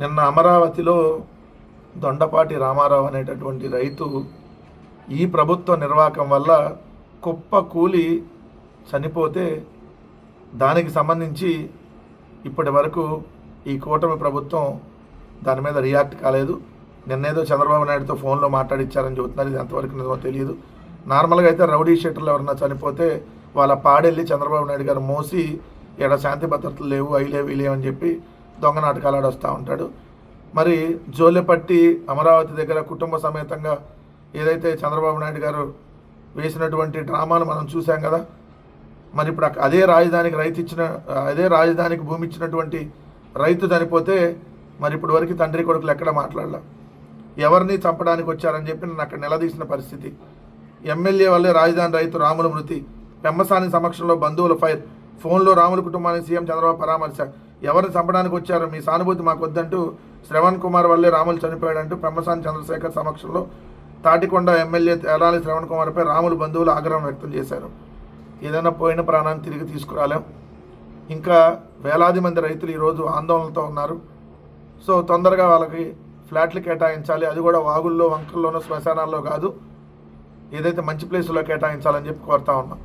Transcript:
నిన్న అమరావతిలో దొండపాటి రామారావు అనేటటువంటి రైతు ఈ ప్రభుత్వ నిర్వాహకం వల్ల కుప్ప కూలి చనిపోతే దానికి సంబంధించి ఇప్పటి వరకు ఈ కూటమి ప్రభుత్వం దాని మీద రియాక్ట్ కాలేదు. నిన్నేదో చంద్రబాబు నాయుడుతో ఫోన్లో మాట్లాడిచ్చారని చెబుతున్నారు. ఇది ఎంతవరకు నిజమో తెలియదు. నార్మల్గా అయితే రౌడీ షీటర్లు ఎవరన్నా చనిపోతే వాళ్ళ పాడెళ్ళి చంద్రబాబు నాయుడు గారు మోసి ఇక్కడ శాంతి భద్రతలు లేవు అవి లేవు అని చెప్పి దొంగ నాటకాలు ఆడొస్తూ ఉంటాడు. మరి జోలెపట్టి అమరావతి దగ్గర కుటుంబ సమేతంగా ఏదైతే చంద్రబాబు నాయుడు గారు వేసినటువంటి డ్రామాలు మనం చూసాం కదా మరి ఇప్పుడు అదే రాజధానికి రైతు ఇచ్చిన అదే రాజధానికి భూమి ఇచ్చినటువంటి రైతు చనిపోతే మరి ఇప్పుడు వరకు తండ్రి కొడుకులు ఎక్కడ మాట్లాడలే? ఎవరిని చంపడానికి వచ్చారని చెప్పి నన్ను అక్కడ నిలదీసిన పరిస్థితి. ఎమ్మెల్యే వల్లే రాజధాని రైతు రాముల మృతి. పెమ్మసాని సమక్షంలో బంధువుల ఫైర్. ఫోన్లో రాముల కుటుంబానికి సీఎం చంద్రబాబు పరామర్శ ఎవరిని చంపడానికి వచ్చారో? మీ సానుభూతి మాకు వద్దంటూ శ్రవణ్ కుమార్ వల్లే రాములు చనిపోయాడంటూ పెమ్మసాని చంద్రశేఖర్ సమక్షంలో తాటికొండ ఎమ్మెల్యే ఎలాలి శ్రవణ్ కుమార్పై రాములు బంధువులు ఆగ్రహం వ్యక్తం చేశారు. ఏదైనా పోయిన ప్రాణాన్ని తిరిగి తీసుకురాలేం. ఇంకా వేలాది మంది రైతులు ఈరోజు ఆందోళనతో ఉన్నారు. సో తొందరగా వాళ్ళకి ఫ్లాట్లు కేటాయించాలి. అది కూడా వాగుల్లో వంకల్లోనూ శ్మశానాల్లో కాదు. ఏదైతే మంచి ప్లేసులో కేటాయించాలని చెప్పి కోరుతా ఉన్నాం.